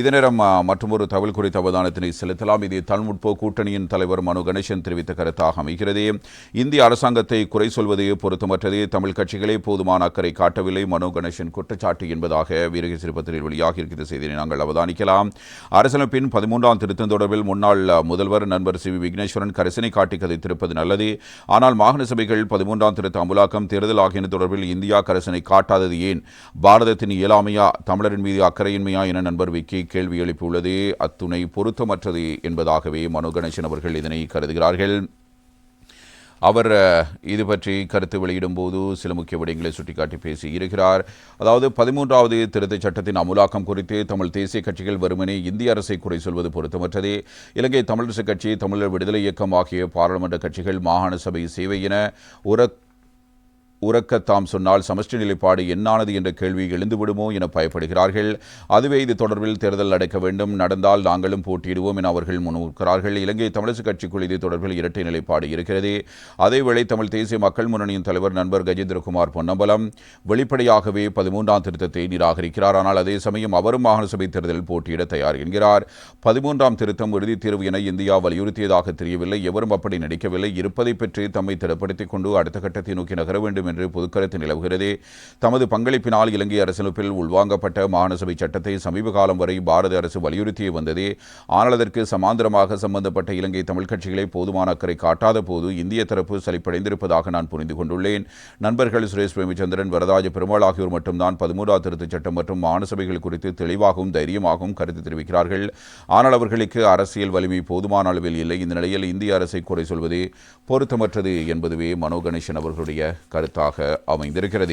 இதே நேரம் மற்றொரு தகவல் குறித்த அவதானத்தினை செலுத்தலாம். இது தன்முட்போ கூட்டணியின் தலைவர் மனு கணேசன் தெரிவித்த கருத்தாக அமைகிறது. இந்திய அரசாங்கத்தை குறை சொல்வது பொருத்தமற்றது. தமிழ் கட்சிகளே போதுமான அக்கறை காட்டவில்லை. மனு கணேசன் குற்றச்சாட்டு என்பதாக வீரகேசரி சிறுபத்திரில் வெளியாக இருக்கிற செய்தியை நாங்கள் அவதானிக்கலாம். அரசமைப்பின் பதிமூன்றாம் திருத்தம் தொடர்பில் முன்னாள் முதல்வர் நண்பர் சி வி விக்னேஸ்வரன் கரிசனை காட்டி கதைத்திருப்பது நல்லது. ஆனால் மாகாண சபைகள் பதிமூன்றாம் திருத்த அமுலாக்கம் தேர்தல் ஆகியன தொடர்பில் இந்தியா கரிசனை காட்டாதது ஏன்? பாரதத்தின் இயலாமையா? தமிழரின் மீது அக்கறையின்மையா? என நண்பர் விக்கி கேள்வி எழுப்பியுள்ளது அத்துணை பொருத்தமற்றது என்பதாகவே மனோ கணேசன் அவர்கள் இதனை கருதுகிறார்கள். அவர் இது பற்றி கருத்து வெளியிடும் போது சில முக்கிய விடயங்களை சுட்டிக்காட்டி பேசி இருக்கிறார். அதாவது பதிமூன்றாவது திருத்தச் சட்டத்தின் அமுலாக்கம் குறித்து தமிழ் தேசிய கட்சிகள் வருமனே இந்திய அரசை குறை சொல்வது பொருத்தமற்றது. இலங்கை தமிழரசுக் கட்சி தமிழர் விடுதலை இயக்கம் ஆகிய பாராளுமன்ற கட்சிகள் மாகாண சபை சேவை என உர உறக்க தாம் சொன்னால் சமஷ்டி நிலைப்பாடு என்னானது என்ற கேள்வி எழுந்துவிடுமோ என பயப்படுகிறார்கள். அதுவே இது தொடர்பில் தேர்தல் நடக்க வேண்டும். நடந்தால் நாங்களும் போட்டியிடுவோம் என அவர்கள் முன்வைக்கிறார்கள் இலங்கை தமிழரசு கட்சிக்குள் இது தொடர்பில் இரட்டை நிலைப்பாடு இருக்கிறது. அதேவேளை தமிழ் தேசிய மக்கள் முன்னணியின் தலைவர் நண்பர் கஜேந்திரகுமார் பொன்னம்பலம் வெளிப்படையாகவே பதிமூன்றாம் திருத்தத்தை நிராகரிக்கிறார். ஆனால் அதே சமயம் அவரும் மாகாண சபை தேர்தலில் போட்டியிட தயார் என்கிறார். பதிமூன்றாம் திருத்தம் இறுதித் தீர்வு என இந்தியா வலியுறுத்தியதாக தெரியவில்லை. எவரும் அப்படி நடிக்கவில்லை. இருப்பதை பற்றி தம்மை திடப்படுத்திக் கொண்டு அடுத்த கட்டத்தை நோக்கி நகர வேண்டும் வேண்டும் என்று பொதுக்கருத்து நிலவுகிறது. தமது பங்களிப்பினால் இலங்கை அரசமைப்பில் உள்வாங்கப்பட்ட மாகாணசபை சட்டத்தை சமீப காலம் வரை பாரத அரசு வலியுறுத்தி வந்தது. ஆனால் அதற்கு சமாந்தரமாக சம்பந்தப்பட்ட இலங்கை தமிழ் கட்சிகளை போதுமான அக்கறை காட்டாத போது இந்திய தரப்பு சலிப்படைந்திருப்பதாக நான் புரிந்து கொண்டுள்ளேன். நண்பர்கள் சுரேஷ் பிரேமச்சந்திரன் வரதாஜ பெருமாள் ஆகியோர் மட்டும்தான் பதிமூன்றாம் திருத்தச் சட்டம் மற்றும் மாகாணசபைகள் குறித்து தெளிவாகவும் தைரியமாகவும் கருத்து தெரிவிக்கிறார்கள். ஆனால் அவர்களுக்கு அரசியல் வலிமை போதுமான அளவில் இல்லை. இந்த நிலையில் இந்திய அரசை குறை சொல்வது பொருத்தமற்றது என்பதுவே மனோ கணேசன் அவர்களுடைய கருத்து. அமைந்திருக்கிறது